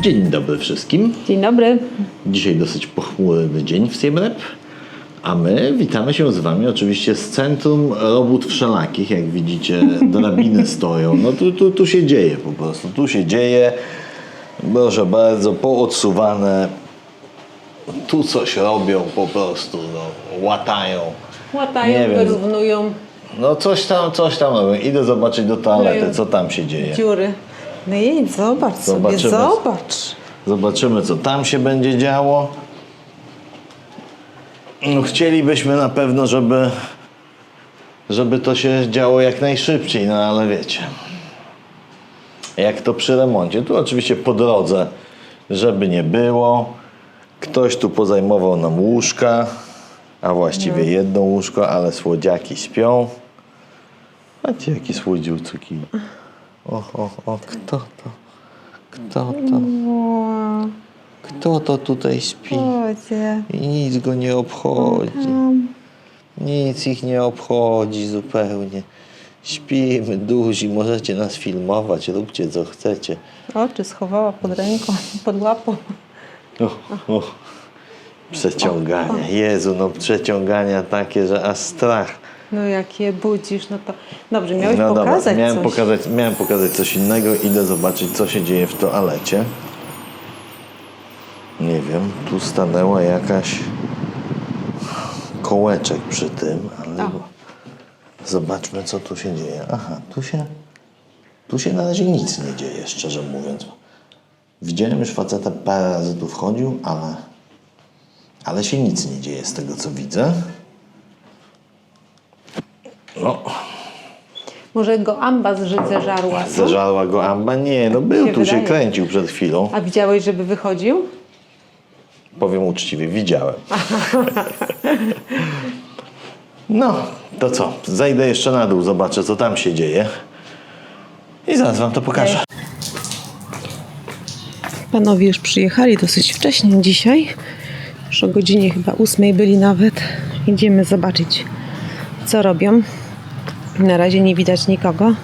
Dzień dobry wszystkim. Dzień dobry. Dzisiaj dosyć pochmurny dzień w Siem Rep, a my witamy się z Wami oczywiście z Centrum Robót Wszelakich. Jak widzicie, drabiny stoją. No tu, tu, tu się dzieje po prostu. Tu się dzieje. Proszę bardzo, poodsuwane. Tu coś robią po prostu. No, łatają. Nie Łatają, wiem. wyrównują No coś tam, coś tam robią. Idę zobaczyć do toalety, co tam się dzieje. dziury. No i zobacz Zobaczymy. sobie, zobacz. Zobaczymy, co tam się będzie działo. No, chcielibyśmy na pewno, żeby, żeby to się działo jak najszybciej, no ale wiecie. Jak to przy remoncie. Tu oczywiście po drodze, żeby nie było. Ktoś tu pozajmował nam łóżka, a właściwie jedno łóżko, ale słodziaki śpią. Patrzcie, jaki słodziucuki. O, o, o, kto to? Kto to? Kto to tutaj śpi? I nic go nie obchodzi. Nic ich nie obchodzi zupełnie. Śpimy duzi, możecie nas filmować, róbcie co chcecie. Oczy schowała pod ręką, pod łapą. O, o. Przeciągania. Jezu, no przeciągania takie, że aż strach. No jak je budzisz, no to... Dobrze, miałeś No dobra, pokazać miałem coś. pokazać, miałem pokazać coś innego. Idę zobaczyć, co się dzieje w toalecie. Nie wiem, tu stanęła jakaś kołeczek przy tym, ale O. zobaczmy, co tu się dzieje. Aha, tu się, tu się na razie nic nie dzieje, szczerze mówiąc. Widziałem już faceta parę razy tu wchodził, ale, ale się nic nie dzieje z tego, co widzę. No, Może go amba z życia zeżarła, co? Go amba? Nie, no był się tu, się wydaje. kręcił przed chwilą. A widziałeś, żeby wychodził? Powiem uczciwie, widziałem. No, to co? Zajdę jeszcze na dół, zobaczę, co tam się dzieje. I zaraz wam to pokażę. Panowie już przyjechali dosyć wcześnie dzisiaj. Już o godzinie chyba ósmej byli nawet. Idziemy zobaczyć, co robią. Na razie nie widać nikogo.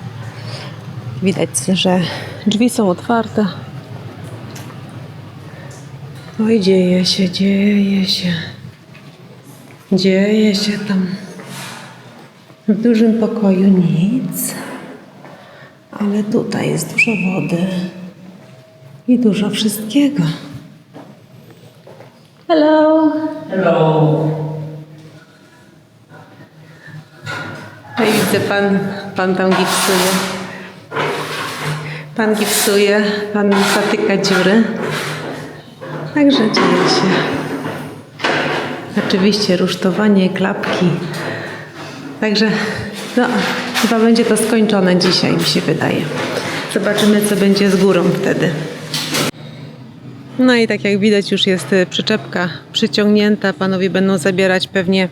Widać, że drzwi są otwarte. Oj, dzieje się, dzieje się. Dzieje się tam. W dużym pokoju nic. Ale tutaj jest dużo wody. I dużo wszystkiego. Hello. Hello. I widzę, pan, pan tam gipsuje. Pan gipsuje, pan zatyka dziury. Także dzieje się. Oczywiście rusztowanie, klapki. Także no, chyba będzie to skończone dzisiaj, mi się wydaje. Zobaczymy, co będzie z górą wtedy. No i tak jak widać już jest y, przyczepka przyciągnięta. Panowie będą zabierać pewnie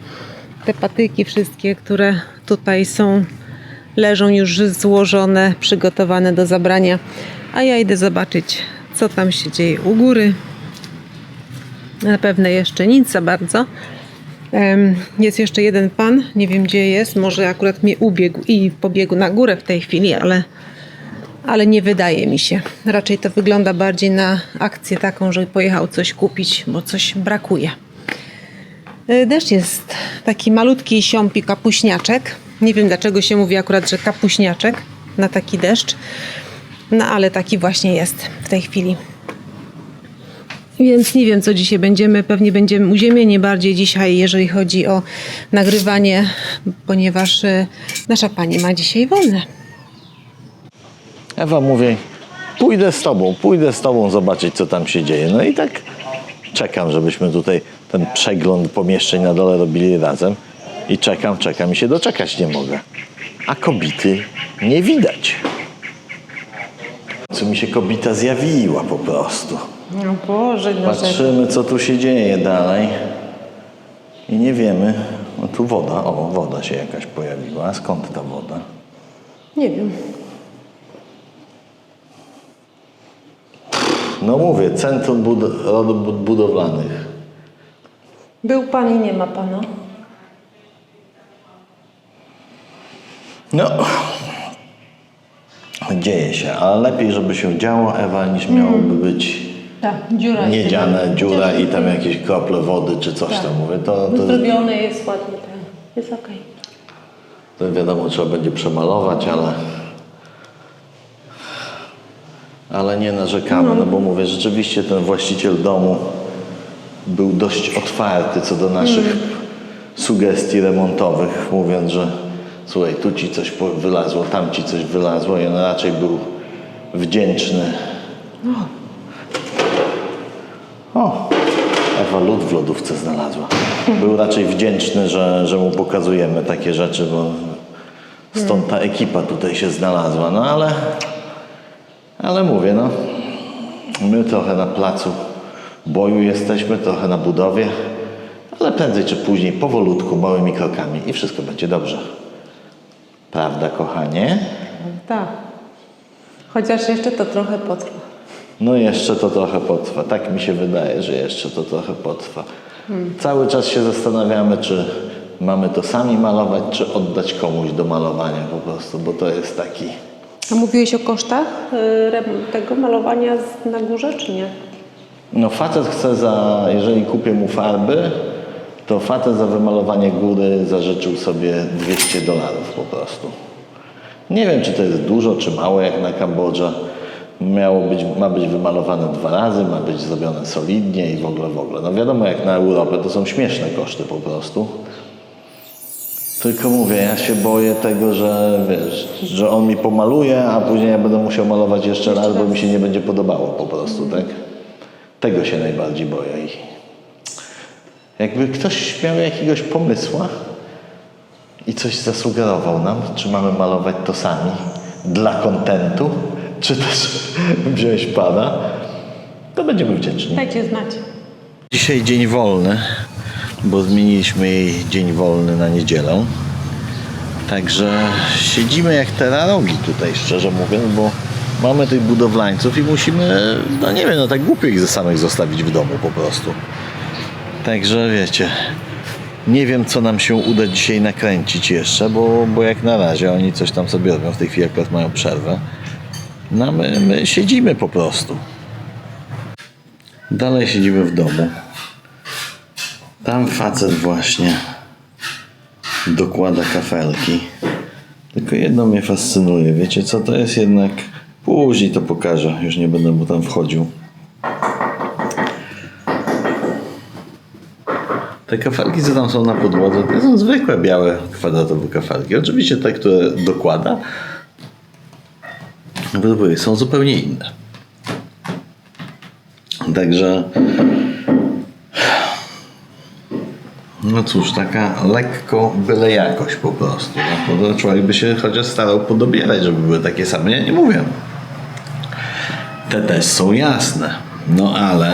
te patyki wszystkie, które tutaj są, leżą już złożone, przygotowane do zabrania. A ja idę zobaczyć, co tam się dzieje u góry. Na pewno jeszcze nic za bardzo. Jest jeszcze jeden pan, nie wiem gdzie jest, może akurat mnie ubiegł i pobiegł na górę w tej chwili, ale ale nie wydaje mi się. Raczej to wygląda bardziej na akcję taką, że pojechał coś kupić, bo coś brakuje. Y, Deszcz jest taki malutki siąpi kapuśniaczek. Nie wiem dlaczego się mówi akurat, że kapuśniaczek na taki deszcz. No ale taki właśnie jest w tej chwili. Więc nie wiem, co dzisiaj będziemy. Pewnie będziemy uziemienie bardziej dzisiaj, jeżeli chodzi o nagrywanie, ponieważ y, nasza pani ma dzisiaj wolne. Ewa mówi, pójdę z tobą, pójdę z tobą zobaczyć, co tam się dzieje. No i tak czekam, żebyśmy tutaj ten przegląd pomieszczeń na dole robili razem. I czekam, czekam i się doczekać nie mogę. A kobity nie widać. Co mi się kobita zjawiła po prostu. No Boże, no. Patrzymy, co tu się dzieje dalej. I nie wiemy. No tu woda, o, woda się jakaś pojawiła. A skąd ta woda? Nie wiem. No mówię, Centrum Bud- Robót Budowlanych. Był pan i nie ma pana. No, dzieje się, ale lepiej, żeby się działo, Ewa, niż miałoby być Tak, dziura. miedziane, dziura i tam jakieś krople wody czy coś tam mówię, to, to, Zrobione jest ładnie, tak. Jest okej. to wiadomo trzeba będzie przemalować, ale ale nie narzekamy, no bo mówię, rzeczywiście ten właściciel domu był dość otwarty co do naszych sugestii remontowych, mówiąc, że słuchaj, tu ci coś wylazło, tam ci coś wylazło i on raczej był wdzięczny. O, Ewa lód w lodówce znalazła. Był raczej wdzięczny, że, że mu pokazujemy takie rzeczy, bo stąd ta ekipa tutaj się znalazła. No ale, ale mówię, no, my trochę na placu boju jesteśmy, trochę na budowie, ale prędzej czy później, powolutku, małymi krokami i wszystko będzie dobrze. Prawda, kochanie? Tak. Chociaż jeszcze to trochę potrwa. No jeszcze to trochę potrwa. Tak mi się wydaje, że jeszcze to trochę potrwa. Cały czas się zastanawiamy, czy mamy to sami malować, czy oddać komuś do malowania po prostu, bo to jest taki... A mówiłeś o kosztach y, tego malowania na górze, czy nie? No facet chce za, jeżeli kupię mu farby, to facet za wymalowanie góry zażyczył sobie 200 dolarów po prostu. Nie wiem, czy to jest dużo, czy mało jak na Kambodża. Miało być, ma być wymalowane dwa razy, ma być zrobione solidnie i w ogóle, w ogóle. No wiadomo, jak na Europę to są śmieszne koszty po prostu. Tylko mówię, ja się boję tego, że wiesz, że on mi pomaluje, a później ja będę musiał malować jeszcze raz, bo mi się nie będzie podobało po prostu, tak? Tego się najbardziej boję. I jakby ktoś miał jakiegoś pomysła i coś zasugerował nam, czy mamy malować to sami dla kontentu, czy też wziąć pana, to będziemy wdzięczni. Dajcie znać. Dzisiaj dzień wolny, bo zmieniliśmy jej dzień wolny na niedzielę. Także siedzimy jak terarogi tutaj, szczerze mówiąc, bo mamy tych budowlańców i musimy, no nie wiem, no tak głupio ich ze samych zostawić w domu po prostu. Także wiecie, nie wiem co nam się uda dzisiaj nakręcić jeszcze, bo, bo jak na razie oni coś tam sobie robią, w tej chwili akurat mają przerwę. No my, my siedzimy po prostu. Dalej siedzimy w domu. Tam facet właśnie dokłada kafelki. Tylko jedno mnie fascynuje. Wiecie co to jest jednak? Później to pokażę. Już nie będę mu tam wchodził. Te kafelki, co tam są na podłodze, to są zwykłe białe kwadratowe kafelki. Oczywiście te, które dokłada, są zupełnie inne. Także no cóż, taka lekko byle jakość po prostu. No, to człowiek by się chociaż starał podobierać, żeby były takie same. Ja nie mówię. Te też są jasne. No ale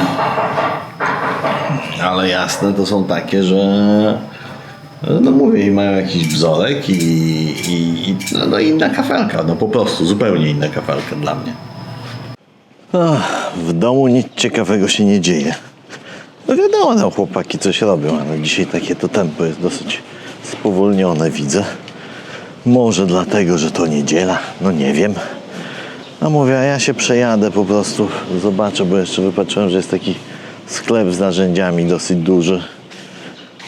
ale jasne to są takie, że no mówię, i mają jakiś wzorek i, i, i no, no inna kafelka, no po prostu zupełnie inna kafelka dla mnie. Ach, w domu nic ciekawego się nie dzieje. No wiadomo, tam chłopaki coś robią, ale dzisiaj takie to tempo jest dosyć spowolnione, widzę. Może dlatego, że to niedziela, no nie wiem. A mówię, a ja się przejadę po prostu, zobaczę, bo jeszcze wypatrzyłem, że jest taki sklep z narzędziami dosyć duży.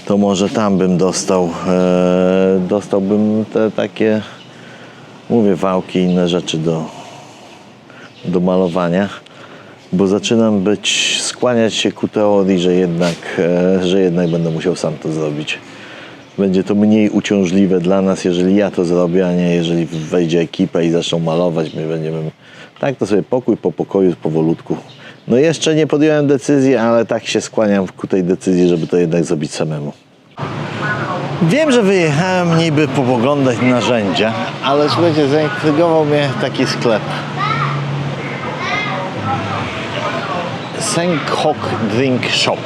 To może tam bym dostał, e, dostałbym te takie, mówię, wałki i inne rzeczy do, do malowania, bo zaczynam być, skłaniać się ku teorii, że jednak, e, że jednak będę musiał sam to zrobić. Będzie to mniej uciążliwe dla nas, jeżeli ja to zrobię, a nie jeżeli wejdzie ekipa i zaczną malować. My będziemy tak to sobie pokój po pokoju powolutku. No jeszcze nie podjąłem decyzji, ale tak się skłaniam ku tej decyzji, żeby to jednak zrobić samemu. Wiem, że wyjechałem niby popoglądać narzędzia, ale słuchajcie, zaintrygował mnie taki sklep. Sengkok Drink Shop.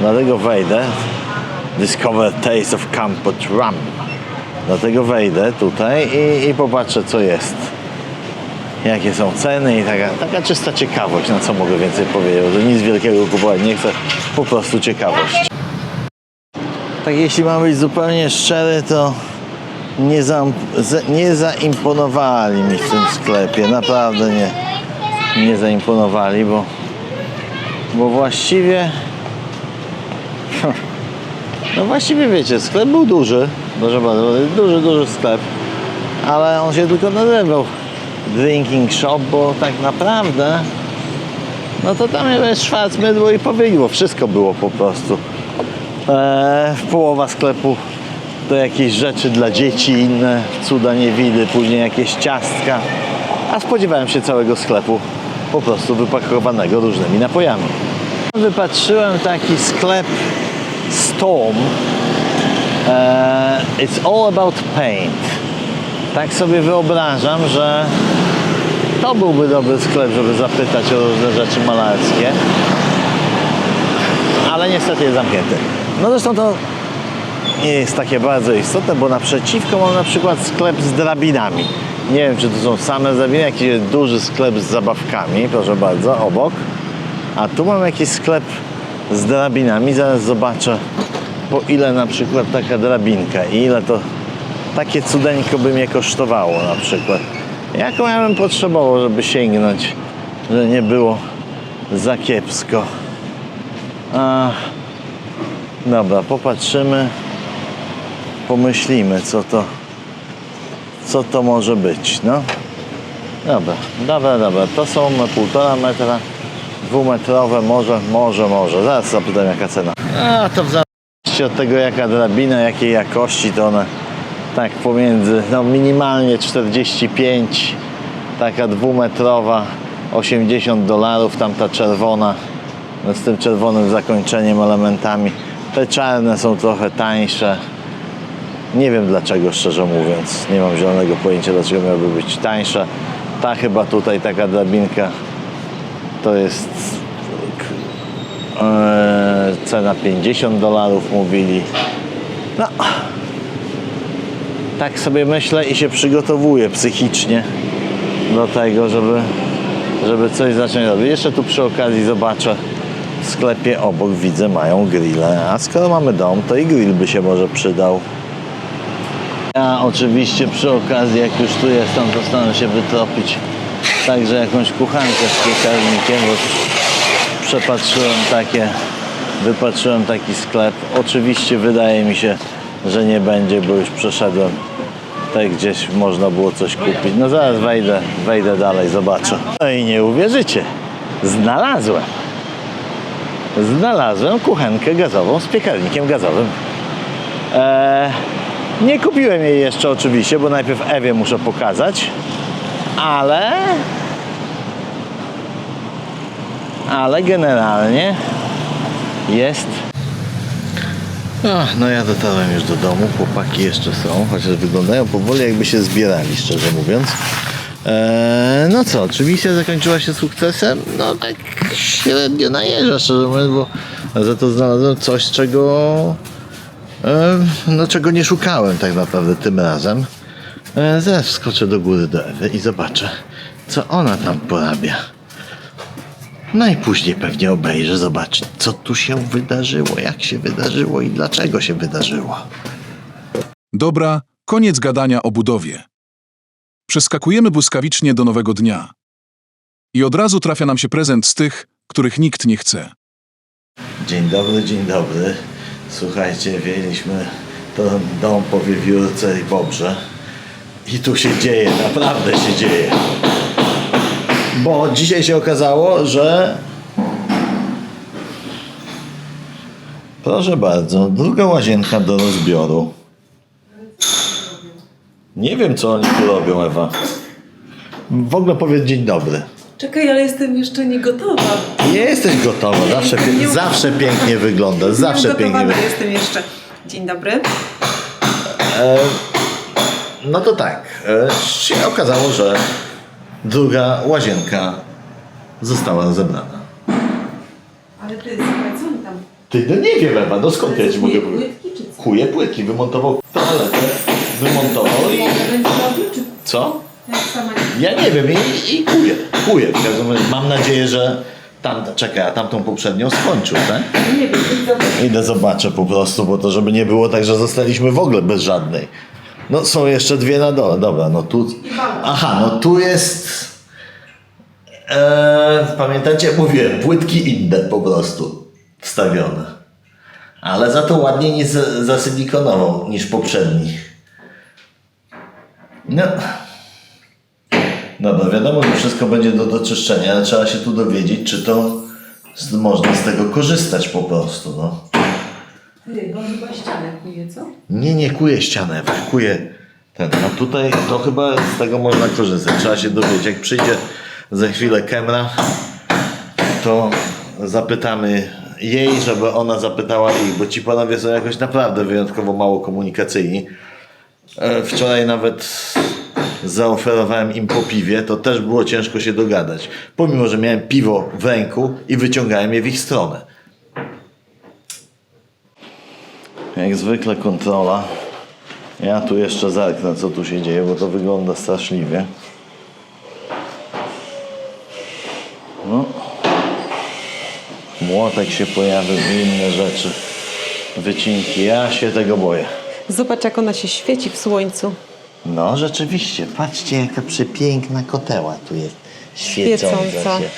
Dlatego wejdę. Discover Taste of Kampot Rum. Dlatego wejdę tutaj i, i popatrzę co jest. Jakie są ceny i taka, taka czysta ciekawość, na co mogę więcej powiedzieć, że nic wielkiego kupować nie chcę, po prostu ciekawość. Tak jeśli mam być zupełnie szczery, to nie, za- nie zaimponowali mi w tym sklepie. Naprawdę nie, nie zaimponowali, bo bo właściwie no właściwie wiecie, sklep był duży, proszę bardzo, duży, duży sklep, ale on się tylko nazywał Drinking Shop, bo tak naprawdę no to tam jest szwarcmydło i powidło, wszystko było po prostu. Eee, połowa sklepu to jakieś rzeczy dla dzieci, inne cuda niewidy, później jakieś ciastka, a spodziewałem się całego sklepu po prostu wypakowanego różnymi napojami. Wypatrzyłem taki sklep Storm. Eee, it's all about paint. Tak sobie wyobrażam, że to byłby dobry sklep, żeby zapytać o różne rzeczy malarskie. Ale niestety jest zamknięty. No zresztą to nie jest takie bardzo istotne, bo naprzeciwko mam na przykład sklep z drabinami. Nie wiem, czy to są same drabiny, jakiś duży sklep z zabawkami, proszę bardzo, obok. A tu mam jakiś sklep z drabinami. Zaraz zobaczę, po ile na przykład taka drabinka i ile to takie cudeńko by mnie kosztowało na przykład. Jaką ja bym potrzebował, żeby sięgnąć, że nie było za kiepsko. A, dobra, popatrzymy, pomyślimy, co to, co to może być, no. Dobra, dobra, dobra. To są półtora metra, dwumetrowe, może, może, może. Zaraz zapytam, jaka cena. A, to w zależności od tego, jaka drabina, jakiej jakości, to one tak pomiędzy, no minimalnie 45, taka dwumetrowa, 80 dolarów, tamta czerwona, no z tym czerwonym zakończeniem, elementami. Te czarne są trochę tańsze. Nie wiem dlaczego, szczerze mówiąc. Nie mam zielonego pojęcia, dlaczego miałyby być tańsze. Ta chyba tutaj, taka drabinka, to jest e, cena 50 dolarów mówili. No, tak sobie myślę i się przygotowuję psychicznie do tego, żeby, żeby coś zacząć robić. Jeszcze tu przy okazji zobaczę w sklepie obok widzę mają grille, a skoro mamy dom, to i grill by się może przydał. Ja oczywiście przy okazji, jak już tu jestem, to staram się wytropić także jakąś kuchankę z piekarnikiem, bo przepatrzyłem takie, wypatrzyłem taki sklep. Oczywiście wydaje mi się, że nie będzie, bo już przeszedłem tak gdzieś można było coś kupić. No zaraz wejdę, wejdę dalej, zobaczę. No i nie uwierzycie, znalazłem. Znalazłem kuchenkę gazową z piekarnikiem gazowym. Eee, nie kupiłem jej jeszcze oczywiście, bo najpierw Ewie muszę pokazać, ale ale generalnie jest Ach, no ja dotarłem już do domu, chłopaki jeszcze są, chociaż wyglądają powoli jakby się zbierali, szczerze mówiąc. Eee, no co, czy misja zakończyła się sukcesem? No tak średnio najeżdża, szczerze mówiąc, bo za to znalazłem coś, czego no czego nie szukałem tak naprawdę tym razem. E, zaraz wskoczę do góry do Ewy i zobaczę, co ona tam porabia. No i później pewnie obejrzę, zobaczę, co tu się wydarzyło, jak się wydarzyło i dlaczego się wydarzyło. Dobra, koniec gadania o budowie. Przeskakujemy błyskawicznie do nowego dnia. I od razu trafia nam się prezent z tych, których nikt nie chce. Dzień dobry, dzień dobry. Słuchajcie, wzięliśmy ten dom po wiewiórce i bobrze. I tu się dzieje, naprawdę się dzieje. Bo dzisiaj się okazało, że proszę bardzo, druga łazienka do rozbioru. Nie wiem, co oni tu robią, Ewa. W ogóle powiedz dzień dobry. Czekaj, ale jestem jeszcze nie gotowa. Nie jesteś gotowa, zawsze, pie- Nie- zawsze pięknie wygląda, zawsze pięknie wygląda. jestem jeszcze. Dzień dobry. No to tak, e, się okazało, że druga łazienka została rozebrana. Ale ty, słuchaj, co on tam? Ty, no nie wiem Ewa, no skąd ja ci mogę powiedzieć? płytki czy co? Kuje płytki, wymontował toaletę, wymontował i... Będzie robił czy Co? jak sama Ja nie wiem i, i. W każdym razie mam nadzieję, że tamta, czekaj, a tamtą poprzednią skończył, tak? nie wiem, zobacz. Idę zobaczę po prostu, bo to żeby nie było tak, że zostaliśmy w ogóle bez żadnej. No są jeszcze dwie na dole, dobra, no tu... Aha, no tu jest... Eee, pamiętacie, mówiłem, płytki inne po prostu wstawione. Ale za to ładniej nie z- zasylikonował niż poprzedni. No. Dobra, wiadomo, że wszystko będzie do doczyszczenia, ale trzeba się tu dowiedzieć, czy to z, można z tego korzystać po prostu, no. Ty, bo chyba ścianę kuje, co? Nie, nie kuje ścianę, kuje ten. A tutaj to chyba z tego można korzystać. Trzeba się dowiedzieć. Jak przyjdzie za chwilę Kemra, to zapytamy jej, żeby ona zapytała ich, bo ci panowie są jakoś naprawdę wyjątkowo mało komunikacyjni. E, Wczoraj nawet zaoferowałem im po piwie, to też było ciężko się dogadać. Pomimo, że miałem piwo w ręku i wyciągałem je w ich stronę. Jak zwykle kontrola. Ja tu jeszcze zerknę, co tu się dzieje, bo to wygląda straszliwie. No. Młotek się pojawił i inne rzeczy. Wycinki. Ja się tego boję. Zobacz, jak ona się świeci w słońcu. No, rzeczywiście. Patrzcie, jaka przepiękna koteła tu jest. Świecąca, Świecąca. się.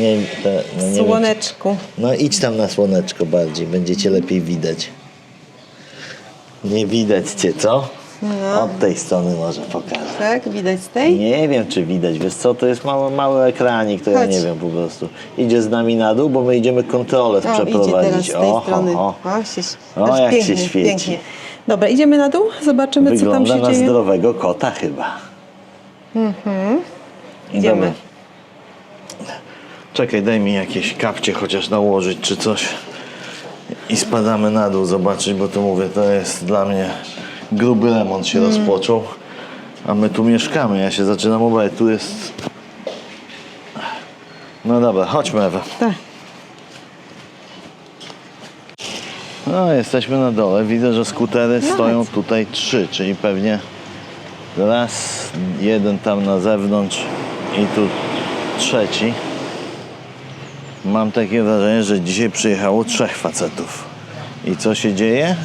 Nie, te, no, nie wiem, czy- Słoneczku. No idź tam na słoneczko bardziej, będziecie lepiej widać. Nie widać cię, co? Od tej strony może pokażę. Tak, widać z tej? Nie wiem, czy widać. Wiesz co, to jest mały, mały ekranik, to ja Chodź. nie wiem po prostu. Idzie z nami na dół, bo my idziemy kontrolę O, idzie teraz przeprowadzić. z tej O, strony. o, O, się, O, aż jak się pięknie, świeci. Pięknie. Dobra, idziemy na dół, zobaczymy, co tam Wygląda się na dzieje. zdrowego kota chyba. Mhm. Idziemy. Czekaj, daj mi jakieś kapcie chociaż nałożyć czy coś. I spadamy na dół zobaczyć, bo to mówię, to jest dla mnie gruby remont się Mm. rozpoczął. A my tu mieszkamy, ja się zaczynam obawiać. Tu jest... No dobra, chodźmy Ewa. Tak. No, jesteśmy na dole. Widzę, że skutery stoją tutaj trzy, czyli pewnie raz, jeden tam na zewnątrz i tu trzeci. Mam takie wrażenie, że dzisiaj przyjechało trzech facetów. I co się dzieje?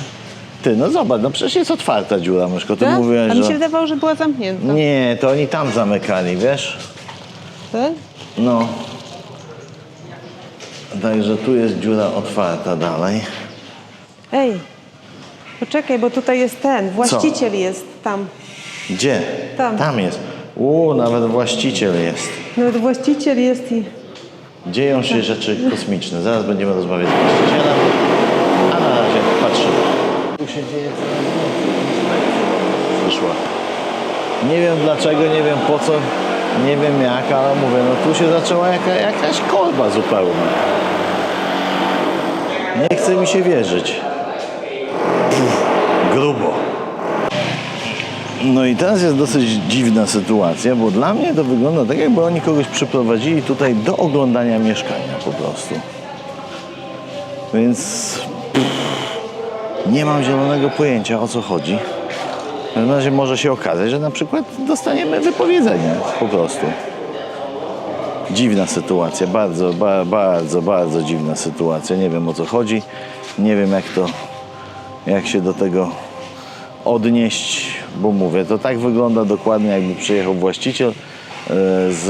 Ty, no zobacz, no przecież jest otwarta dziura, myszko. Ty Tak? mówiłaś, A mi się że... wydawało, że była zamknięta. Nie, to oni tam zamykali, wiesz? Tak? No. Także tu jest dziura otwarta dalej. Ej, poczekaj, bo tutaj jest ten, właściciel jest tam. Gdzie? Tam. jest. U, nawet właściciel jest. Nawet właściciel jest i... Dzieją się rzeczy kosmiczne. Zaraz będziemy rozmawiać z właścicielem. A na razie patrzymy. Tu się dzieje Przyszła. Nie wiem dlaczego, nie wiem po co, nie wiem jak, ale mówię, no tu się zaczęła jaka, jakaś kolba zupełnie. Nie chce mi się wierzyć. No i teraz jest dosyć dziwna sytuacja, bo dla mnie to wygląda tak, jakby oni kogoś przyprowadzili tutaj do oglądania mieszkania po prostu. Więc pff, nie mam zielonego pojęcia o co chodzi. W każdym razie może się okazać, że na przykład dostaniemy wypowiedzenie po prostu. Dziwna sytuacja, bardzo, ba, bardzo, bardzo dziwna sytuacja. Nie wiem o co chodzi, nie wiem jak to, jak się do tego odnieść, bo mówię, to tak wygląda dokładnie jakby przyjechał właściciel e, z,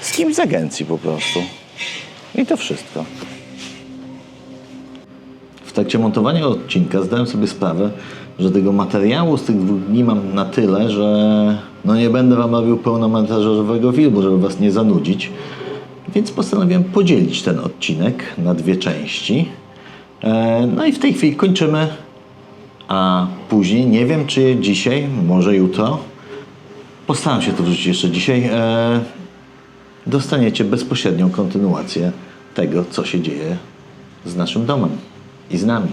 z kimś z agencji po prostu. I to wszystko. W trakcie montowania odcinka zdałem sobie sprawę, że tego materiału z tych dwóch dni mam na tyle, że no nie będę wam robił pełnometrażowego filmu, żeby was nie zanudzić. Więc postanowiłem podzielić ten odcinek na dwie części. E, No i w tej chwili kończymy a później, nie wiem czy dzisiaj, może jutro, postaram się to wrzucić jeszcze dzisiaj, e, dostaniecie bezpośrednią kontynuację tego, co się dzieje z naszym domem i z nami.